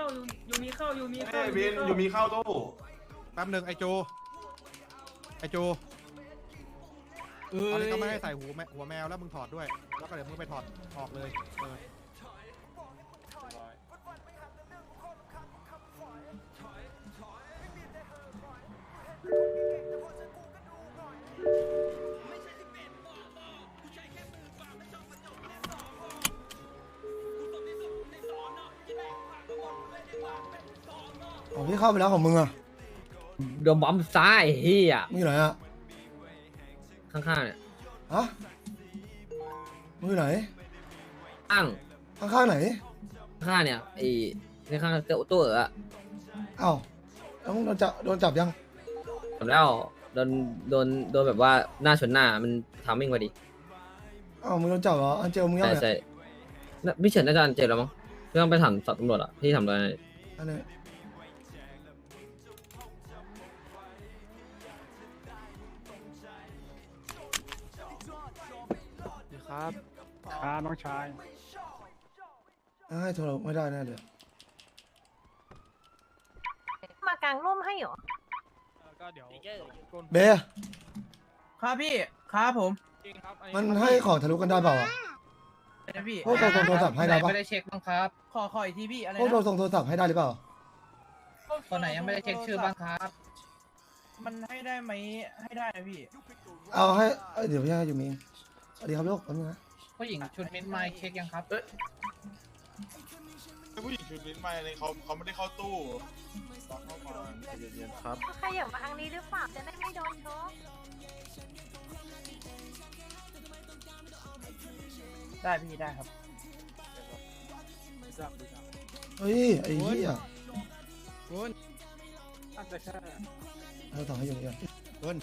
เข้ายูยูมีเข้ายูมีเฮ้เข้ายบินอยู่มีเข้าตู้แป๊บหนึ่งไอโจ ไอโจเอ้ตอนนี้ยก็ไม่ให้ใส่หูแมหัวแมวแล้วมึงถอดด้วย แล้วก็เดี๋ยวมึงไปถอดออกเลยเออ ของพี่เข้าไปแล้วของมึงอะโดนบอมซ้ายเฮียมึงอยู่ไหนอะข้างๆเนี่ยฮะมึงอยู่ไหนข้างข้างๆไหนข้างๆเนี่ยไอ้ในข้างเจ้าตัวเอ๋อเอ้าแล้วมึงโดนจับโดนจับยังจบแล้วโดนโดนโดนแบบว่าหน้าชนหน้ามันทามมิ่งพอดีเอ้ามึงโดนจับเหรออันเจลมึงยังใช่เนี่ยใช่น่ะพี่เฉินน่าจะเจ็บแล้วมั้งพี่ต้องไปถามสอบตำรวจอะพี่ทำอะไรอันนี้ ครับครับน้องชายให้โทรไม่ได้แน่เลยมากางร่มให้เหรอ ก็เดี๋ยวเบย์ครับพี่ ครับผมมันให้ของทะลุกันได้เปล่าอะนะพี่พวกเราส่งโทรศัพท์ให้ได้ปะไม่ได้เช็คบ้างครับ ขอขออีกทีพี่อะไรพวกเรานะส่งโทรศัพท์ให้ได้หรือเปล่าตอนไหนยังไม่ได้เช็คชื่อบ้างครับ มันให้ได้ไหมให้ได้นะพี่ เอาให้เอ้ยเดี๋ยวพี่ให้อยู่มี สวัสดีครับลูกแป๊บนึงนะผู้หญิงชุดเม้นไม้เช็คยังครับเอ้ยผู้หญิงชุดลิ้นไม้เลยเขาเขาไม่ได้เข้าตู้ตอนเข้ามาเย็นๆครับใครอยากมาทางนี้หรือเปล่าจะได้ไม่โดนชกได้พี่ได้ครับ เฮ้ยไอ้เหี้ยอาจจะแค่เราต่อให้อยู่นี่ก่อนเอิ้น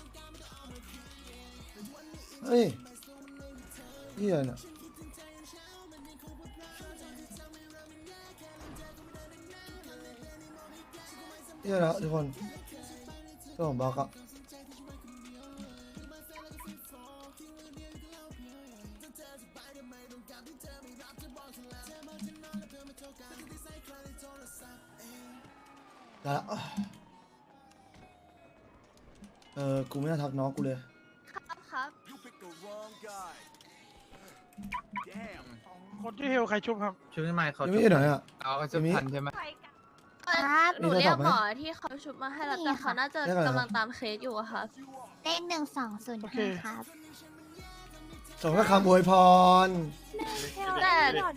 เฮ้ยเหี้ยน่ะเหี้ยแล้วทุกคนตัวของบอกอะได้ละเออ กูไม่น่าทักน้องกูเลย คนที่เฮลใครชุบครับ ชุดเม้นไม้เขายังไม่อยู่ไหนอะ เอากระจะมีพันใช่ไหมใครกันครับหนูเรียกหมอที่เขาชุบมาให้แล้วแต่เขาน่าจะเรียกอะไรกำลังตามเคสอยู่อะค่ะเลขหนึ่งสองศูนย์โอเคห้าครับส่งแค่คำอวยพร แต่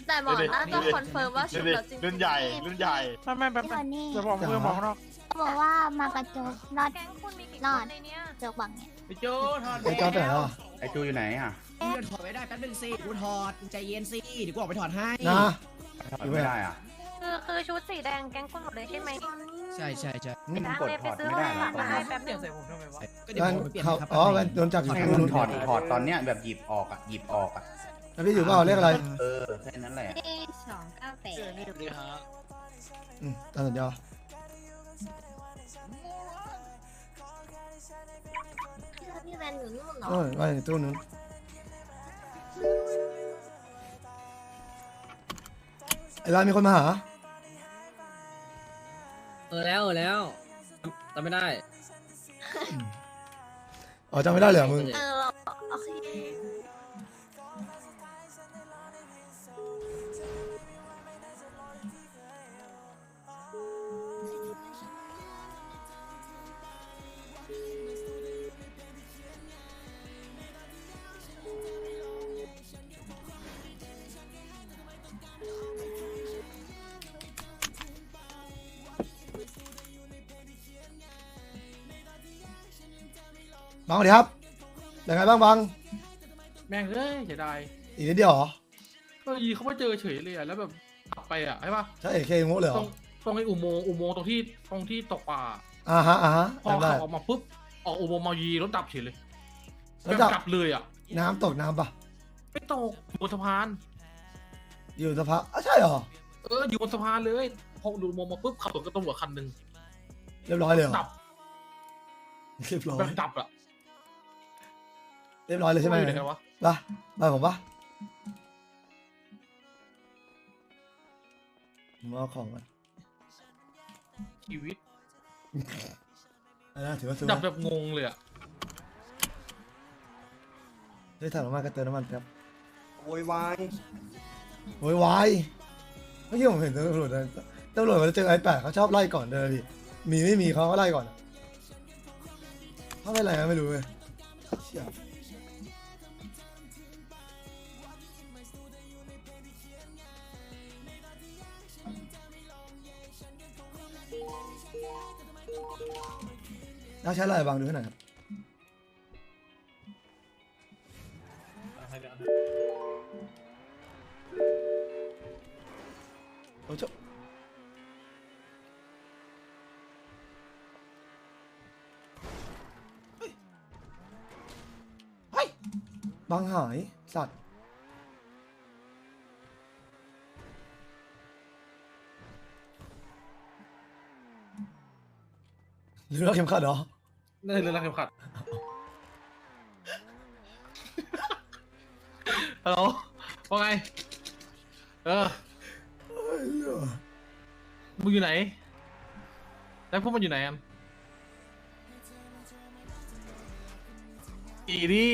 แต่หมอน่าจะคอนเฟิร์มว่าชุบแล้วจริงๆรุ่นใหญ่รุ่นใหญ่ไม่ไม่แบบพี่วันนี้จะบอกเพื่อนบอกข้างนอกเขาบอกว่ามากระจกรอดแก๊งคุณมีกี่คนในเนี้ยจกบังเนี่ยพี่โจทอดไอ้ก้าวไปไหนแล้วอะไอจูอยู่ไหนอะ มึงจะถอดไม่ได้แป๊บนึงสิกูถอดใจเย็นสิเดี๋ยวกูออกไปถอดให้นะถอดไม่ได้อะคือคือชุดสีแดงแก๊งคุณหมดเลยใช่ไหมใช่ใช่ใช่อืมได้กดถอดไม่ได้หรอหลังตอนมานี้ให้แป๊บนึงใส่ผมทำไมวะงั้นเขาอ๋อมันโดนจับอยู่ให้ตู้มันนู้นถอดถอดตอนเนี้ยแบบหยิบออกอะหยิบออกอะแล้วพี่อยู่เปล่าเรียกอะไรเออแค่นั้นแหละสองเก้าแปดอืมตามสัญญาพี่แวนอยู่นู่นเหรอโอ้ยไว้ในตู้นู้น ไอ้ร้านมีคนมาหา เออแล้วเออแล้วจำไม่ได้อ๋อจำไม่ได้เลยเหรอมึง เออโอ บังสวัสดีครับเป็นไงบ้างบังแม่งเอ้ยเสียดายอีกนิดเดียวเหรอก็ยีเขามาเจอเฉยเลยอะแล้วแบบขับไปอะใช่ปะใช่เอเคงุเลยเหรตรองตรงไอ้อุโมงค์อุโมงค์ตรงที่ตรงที่ตกปลาอ่าฮะอ่าฮะพอจำได้ขับออกมาปุ๊บออกอุโมงค์มายีรถดับเฉยเลยแล้วแบบดับดับเลยอะน้ำตกน้ำปะไม่ตกอยู่บนสะพาน อยู่สภาอะใช่เหรอเอออยู่บนสะพานเลยพอดูอุโมงค์มาปุ๊บขับรถกับตำรวจคันหนึ่งเรียบร้อยเลยเหรอดับเรียบร้อยแบบดับอะ เรียบร้อยเลยใช่ไหมอยู่ไหนกันวะปะไปผมปะผมเอาของมันชีวิตอันนั้นถือว่าซื้อดับมาแบบงงเลยอะได้ถังน้ำมันก็เติมน้ำมันครับโวยวายโวยวายเมื่อกี้ผมเห็นตำรวจเดินตำรวจมาเจอไอ้แปดเขาชอบไล่ก่อนเดินพี่มีไม่มีเขาก็ไล่ก่อนอะเขาไม่อะไรนะไม่รู้เลย เชี่ยนักใช้อะไรบางดูให้หน่อยครับโอ้เจ้าเฮ้ยบางหายสัตว์ รือเราเข็มขัดเหรอนั่นเลยเรื่องรักเข็มขัดฮัลโหลว่าไง เออ มึงอยู่ไหน แล้วพวกมันอยู่ไหนกันสี่ดิ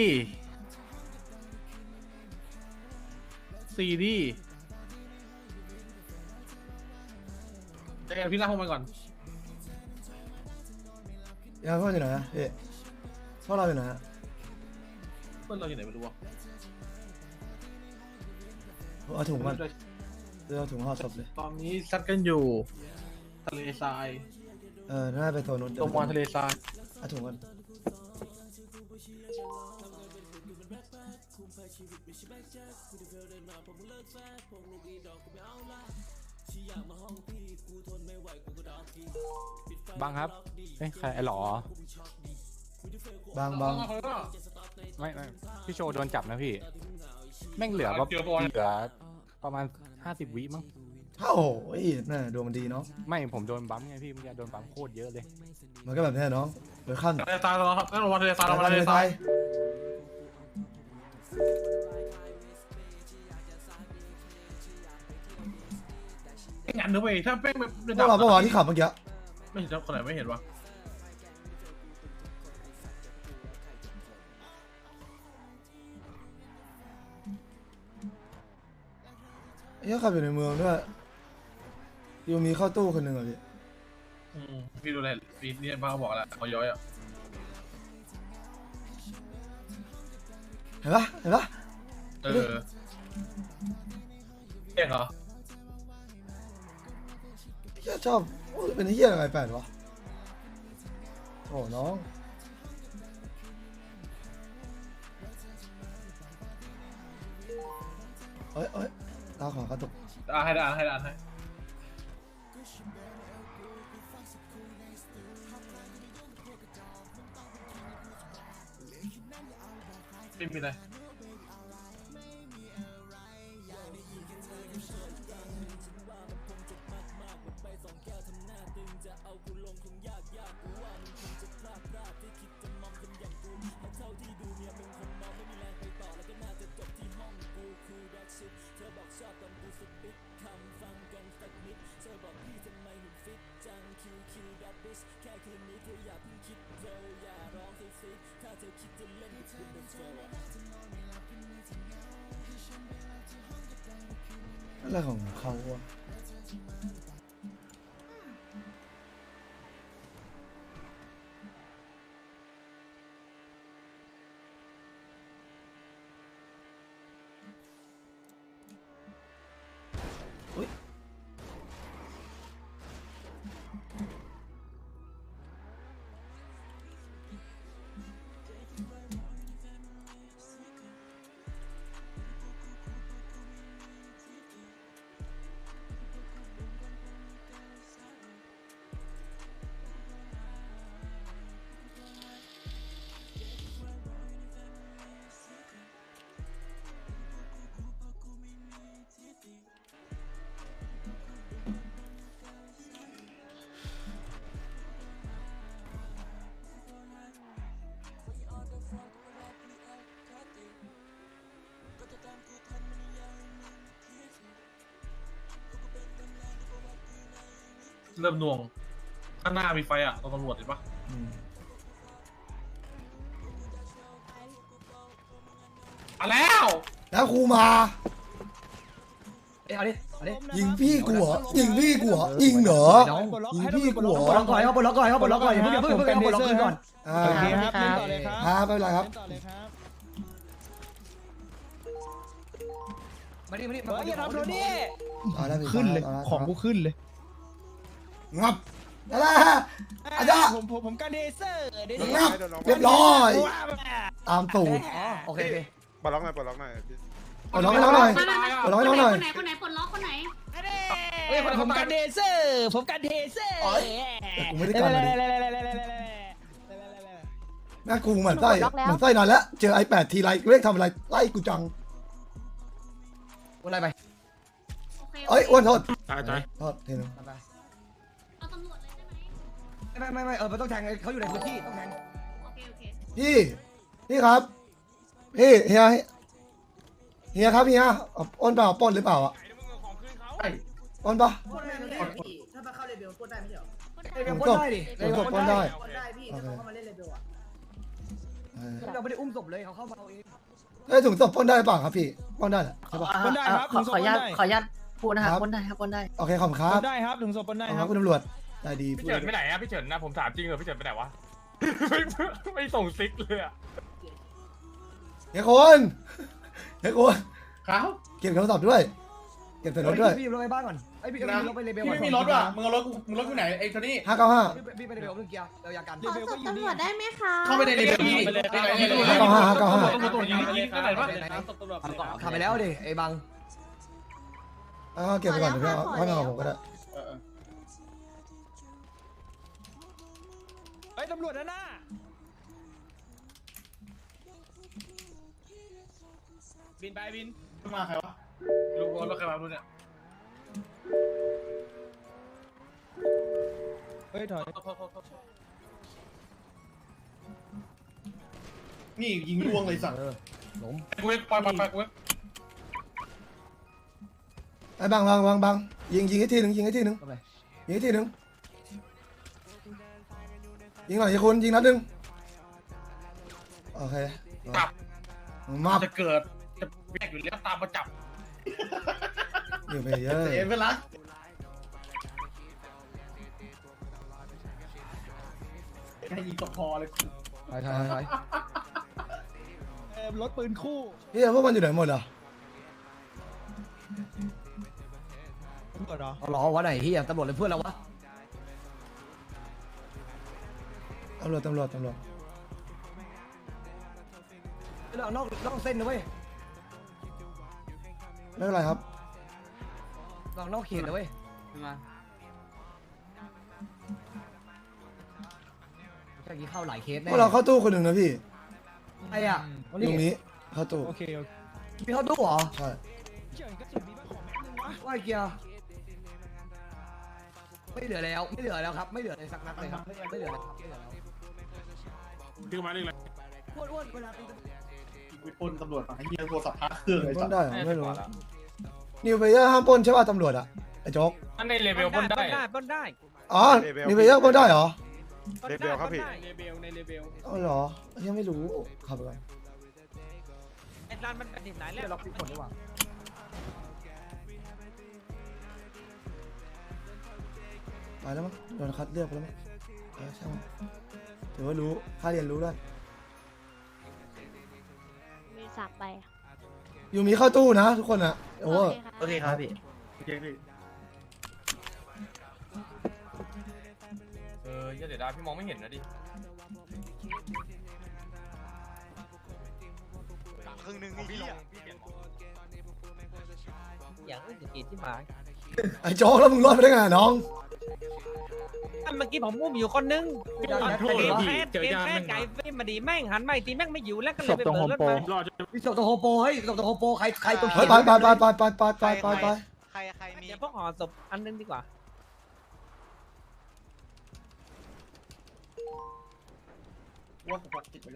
สี่ดิเจอกันพี่หน้าพวกมันก่อน ยังพ่ออยู่ไหนอะเอ๊ะพ่อเราอยู่ไหนอะเพื่อนเราอยู่ไหนไม่รู้วะผมเอาถุงมันเดี๋ยวเอาถุงห่อศพเลย ตอนนี้ซัดกันอยู่ ทะเลทรายเออน่าไปโซนนู้นตรงวันทะเลทรายเอาถุงมัน บังครับเอ้ยใครไอ้หลอบางบางไม่ไม่พี่โชว์โดนจับนะพี่ แม่งเหลือว่าเจอบอลเหลือประมาณห้าสิบวิมั้งโอ้โหน่าดวงมันดีเนาะ ไม่ผมโดนบัมไงพี่เมื่อกี้โดนบัมโคตรเยอะเลย มันก็แบบนี้น้องเดือขั้นทะเลทรายเราต้องระวังทะเลทรายระวังทะเลทไทราย งานนะเว้ยถ้าแป้งแบบพวกเราเมื่อวานที่ขับเมื่อกี้ไม่เห็นคนไหนไม่เห็นวะไอ้เหี้ยขับอยู่ในเมืองด้วยยูมีเข้าตู้คนหนึ่งเหรอพี่อืมพี่ดูแลพี่เนี่ยป้าเขาบอกแล้วเขาย้อยอะเห็นปะเห็นปะเออเก่งเหรอ เฮียชอบโอ้ยเป็นเฮียอะไรแปดวะโอ้น้องเอ้ยเอ้ยตาขวากระตุกอะให้ได้อะให้ได้อะให้ไม่มีอะไรอะไเริ่มหน่วง ข้างหน้ามีไฟอะตรงตำรวจเห็นปะมาแล้วแล้วครูมา เอ้ยเอาดิ เอาดิยิงพี่กูเหรอยิงพี่กูเหรอยิงเหรอ น้องยิงพี่กูเหรปลดล็อกก่อนอเขาปลดล็อกก่อนเขาปลดล็อกก่อนอย่าเพิ่งอย่าเพิ่งอย่าเพิ่งเอาปลดล็อกขึ้นก่อน อ่าโอเคครับครับไม่เป็นไรครับมาดิมาดิเฮ้ยอย่าทำโทนี่เอาได้พี่ขึ้นเลยาได้ของกูขึ้นเลย งับอะไรอาจารย์ผมผมผมการเดเซอร์เดเซองับร์เรียบร้อย ตามตูดอ๋อโอเคโอเคปลดล็อกหน่อยปลดล็อกหน่อยปลดล็อกให้น้องหน่อยปลดล็อกให้น้องหน่อยคนไหนปลดล็อกคนไหนเฮ้ยคนผผมมการเดเซอร์ผมการเดเซอร์แต่กูไม่ได้กันเลยแม่กูเหมือนไส้ปลดล็อกแล้วเหมือนไส้นานแล้ว เจอไอแปดทีไรเรียกทำอะไรไล่กูจังอะไรไปเอ้ยอ้วนโทษตายตายโทษทีนึงเอ ไหมไม่ไม่ไม่เออมันต้องแทงเขาอยู่ในพื้นที่ต้องแทงโอเคโอเคพี่พี่ครับพี่เฮียเฮียครับเฮียเอาอ้นเปล่าปล้นหรือเปล่าอะปล้นปะถ้ามาเข้าเลเวลกดได้ไม่ใช่หรอเลเวลปล้นได้ดิเดี๋ยวกดปล้นได้กดได้พี่ถ้าเขาเข้ามาเล่นเลเวลอะเออเราไม่ได้อุ้มศพเลยเขาเข้ามาเอาเองเอ้ยถุงศพปล้นได้หรือเปล่าครับพี่ปล้นได้เหรอใช่ปะกดได้ครับถึงศพกดได้ขออนุญาตพูดนะคครัรับบปนได้ครับปนได้โอเคขอบคุณครักบดได้ครับถึงศพกดได้ขอบคคุรัณบคุณตำรวจ ได้ดีพี่พูดเฉินไปไหนอะพี่เฉินนะผมถามจริงเหรอพี่เฉินไปไหนวะ ไม่ไม่ส่งซิกเลยอะเฮียคนเฮียคนครับเก็บโทรศัพท์ด้วย เก็บใส่รถด้วย พี่อยู่รถไปบ้านก่อนไอ้พี่พี่รถไปเลเวลพี่ไม่มีรถว่ะมึงเอารถกูมึงรถกูไหนไอ้โทนี่ห้าเก้าห้าพี่ไปเลเวลเรื่องเกียร์เราอยากกันขอศพตำรวจได้ไหมคะเข้าไปในเลเวลพี่ไปไหนในเลเวลห้าเก้าห้าห้าเก้าห้าตำรวจยิงยิงที่ไหนวะขับไปแล้วดิไอ้บัง อ่าเก็บไปก่อนเดี๋ยวพี่เอาให้มากับผมก็ได้ ตำรวจนะหน้าบินไปบินเออมาใครวะลูกรถใครมาดูเนี่ยเฮ้ยถอยนี่ยิงล่วงเลยสั่งกูเว็บปล่อยปล่อยปล่อยกูเว็บไอ้บังบังบังบังยิงยิงให้ทีหนึ่งยิงให้ทีหนึ่งเข้าไปยิงให้ทีหนึ่ง ยิงหน่อยยิงคุณยิงนัดหนึ่งโอเคจับ มาบจะเกิดจะเรียกอยู่แล้วตามมาจับอยู่ไปเยอะเอ็นเวลักให้ยิงตกคอเลยถอยถอยถอยเออรถปืนคู่พี่พวกมันอยู่ไหนหมดอะตำรวจเหรอเอาล้อวะไหนที่ตำรวจเลยเพื่อนเราวะำรวจตำรวจตำรวจนอกนอกนอกเส้นนะเว้ยไม่เป็นไรครับนอกนอกเขตนะเว้ยเมื่อกี้เข้าหลายเคสพแน่วกเราเข้าตู้คนหนึ่งนะพี่ไอ้อะตรงตรงนี้นี้เข้าตู้โอเคโอเคมีเข้าตู้เหรอใช่เฉินกระสุนมีบ้างของแม็กนึงวะว่าไอ้เกียร์ไม่เหลือแล้ว ไม่เหลือแล้วครับ ไม่เหลือเลยสักนัดเลยครับ ไม่เหลือแล้วครับไม่เหลือแล้ว ดึงมาดึงเลยอ้วนอ้วนเวลาตีไปปล้นตำรวจมาให้เฮียโทรศัพท์พาเครื่องเลยปล้สั่นงได้เหรอไม่รู้นิวเพเยอร์ห้ามปล้นใช่ป่ะตำรวจอะไอ้โจ๊กอันในเลเวลปนได้ปล้นได้อ๋อนิวเพเยอร์ปล้นได้เหรอเลเบลครับพี่ เลเบลในเลเบลอ๋อเหรอยังไม่รู้ขับไปก่อนไอ้ร้านมันเป็นที่ไหนแล้วล็อกปิดหมดดีกว่าไปแล้วมั้งโดนคัดเลือกไปแล้วมั้งเออช่างมัน ถือว่ารู้ค่าเรียนรู้ด้วยมีสับไปอยู่มีเข้าตู้นะทุกคนอะโอ้โหโอเคครับพี่ เออเดี๋ยวได้พี่มองไม่เห็นนะดิ ครึ่งหนึ่งพี่อย่างอื่นจะกินที่มาไอ้โจ๊กแล้วมึงรอดไปได้ไงน้อง เมื่อกี้ผมอุ้มอยู่คนนึงพี่ดาวแคทโทษเห็นพี่ปะเจอยาแฟแม่นงไก่ฟิมาดีแม่งหันมาอีกทีแม่งไม่อยู่แล้วก็เลยไปเปิดรถมารอดพี่ศพตัวโฮโปเฮ้ยศพตัวโฮโปใครใครตัวเฮ้เขียยนไปไปไปไปไปไปไปไปไปใครใครมีเดี๋ยวพวกห่อศพอันนึงดีกว่าว่ากูพกติดไป